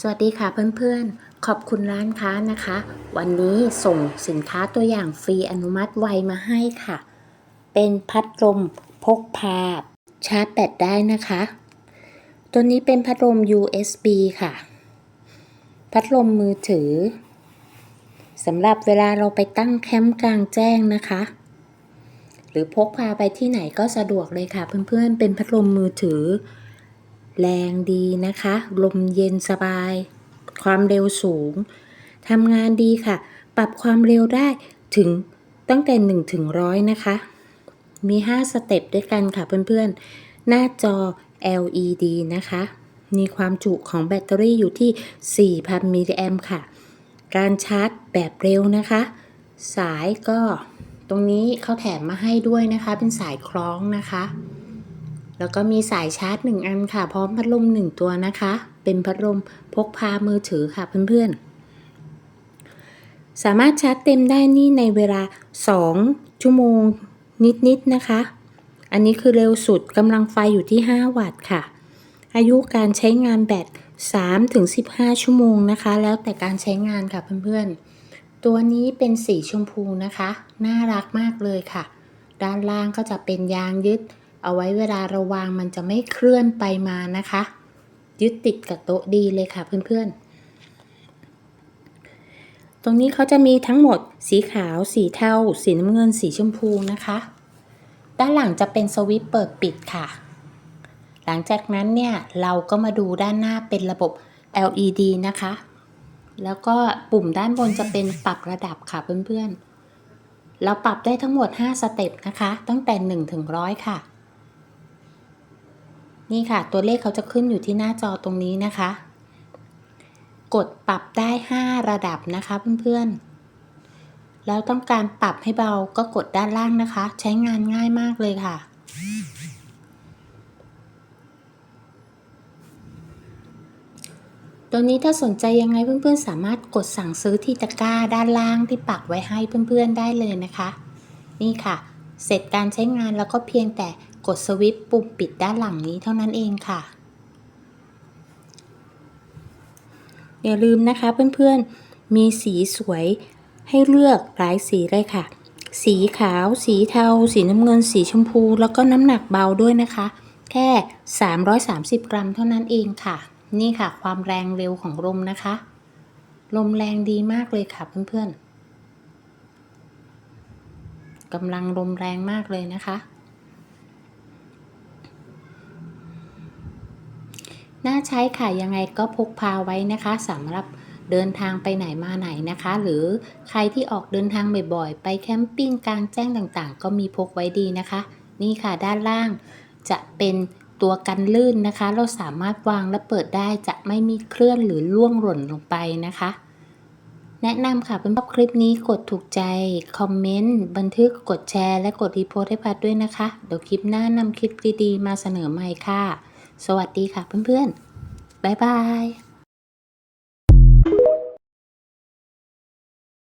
สวัสดีค่ะเพื่อนๆ ขอบคุณร้านค้านะคะ วันนี้ส่งสินค้าตัวอย่างฟรีอนุมัติไวมาให้ค่ะ เป็นพัดลมพกพาชาร์จแบตได้นะคะ ตัวนี้เป็นพัดลม USB ค่ะ พัดลมมือถือสำหรับเวลาเราไปตั้งแคมป์กลางแจ้งนะคะ หรือพกพาไปที่ไหนก็สะดวกเลยค่ะ เพื่อนๆ เป็นพัดลมมือถือ แรงดีนะคะ ลมเย็นสบาย ความเร็วสูงทำงานดีค่ะ ปรับความเร็วได้ถึงตั้งแต่1ถึง100นะคะ มี 5 สเต็ปด้วยกันค่ะเพื่อนๆ หน้าจอ LED นะคะ มีความจุของแบตเตอรี่อยู่ที่ 4,000 มิลลิแอมค่ะ การชาร์จแบบเร็วนะคะ สายก็ตรงนี้เขาแถมมาให้ด้วยนะคะ เป็นสายคล้องนะคะ แล้วก็มีสายชาร์จ 1 อันค่ะ พร้อมพัดลม 1 ตัวนะคะ เป็นพัดลมพกพามือถือค่ะเพื่อนๆ สามารถชาร์จเต็มได้นี่ในเวลา 2 ชั่วโมงนิดๆนะคะ อันนี้คือเร็วสุดกำลังไฟอยู่ที่ 5 วัตต์ค่ะ อายุการใช้งานแบต3-15 ชั่วโมงนะคะ แล้วแต่การใช้งานค่ะเพื่อนๆ ตัวนี้เป็นสีชมพูนะคะ น่ารักมากเลยค่ะ ด้านล่างก็จะเป็นยางยึด เอาไว้เวลาเราวางมันจะไม่เคลื่อนไปมานะคะ ยึดติดกับโต๊ะดีเลยค่ะเพื่อนๆ ตรงนี้เขาจะมีทั้งหมดสีขาว สีเทา สีน้ำเงิน สีชมพูนะคะ ด้านหลังจะเป็นสวิตช์เปิดปิดค่ะ หลังจากนั้นเนี่ยเราก็มาดูด้านหน้าเป็นระบบ LED นะคะ แล้วก็ปุ่มด้านบนจะเป็นปรับระดับค่ะเพื่อนๆเราปรับได้ทั้งหมด 5 สเต็ปนะคะ ตั้งแต่ 1 ถึง 100 ค่ะ นี่ค่ะ ตัวเลขเขาจะขึ้นอยู่ที่หน้าจอตรงนี้นะคะ กดปรับได้ 5 ระดับนะคะเพื่อนๆ แล้วต้องการปรับให้เบาก็กดด้านล่างนะคะ ใช้งานง่ายมากเลยค่ะ ตัวนี้ถ้าสนใจยังไงเพื่อนๆ สามารถกดสั่งซื้อที่ตะกร้าด้านล่างที่ปักไว้ให้เพื่อนๆได้เลยนะคะ นี่ค่ะ เสร็จการใช้งานแล้วก็เพียงแต่ กดสวิตช์ปุ่มปิดด้านหลังนี้เท่านั้นเองค่ะ อย่าลืมนะคะเพื่อนๆ มีสีสวยให้เลือกหลายสีเลยค่ะ สีขาว สีเทา สีน้ำเงิน สีชมพู แล้วก็น้ำหนักเบาด้วยนะคะ แค่ 330 กรัมเท่านั้นเองค่ะ นี่ค่ะความแรงเร็วของลมนะคะ ลมแรงดีมากเลยค่ะเพื่อนๆกำลังลมแรงมากเลยนะคะ น่าใช้ค่ะยังไงก็พกพาไว้นะคะสำหรับเดินทางไปไหนมาไหนนะคะ หรือใครที่ออกเดินทางบ่อยๆ ไปแคมปิ้งกลางแจ้งต่างๆ ก็มีพกไว้ดีนะคะ นี่ค่ะด้านล่างจะเป็นตัวกันลื่นนะคะ เราสามารถวางและเปิดได้จะไม่มีเคลื่อนหรือล่วงหล่นลงไปนะคะ แนะนำค่ะเพื่อนชอบคลิปนี้กดถูกใจ คอมเมนต์ บันทึกกดแชร์และกดรีโพสต์ให้พัดด้วยนะคะ เดี๋ยวคลิปหน้านำคลิปดีๆมาเสนอใหม่ค่ะ สวัสดีค่ะเพื่อนๆ บ๊ายบาย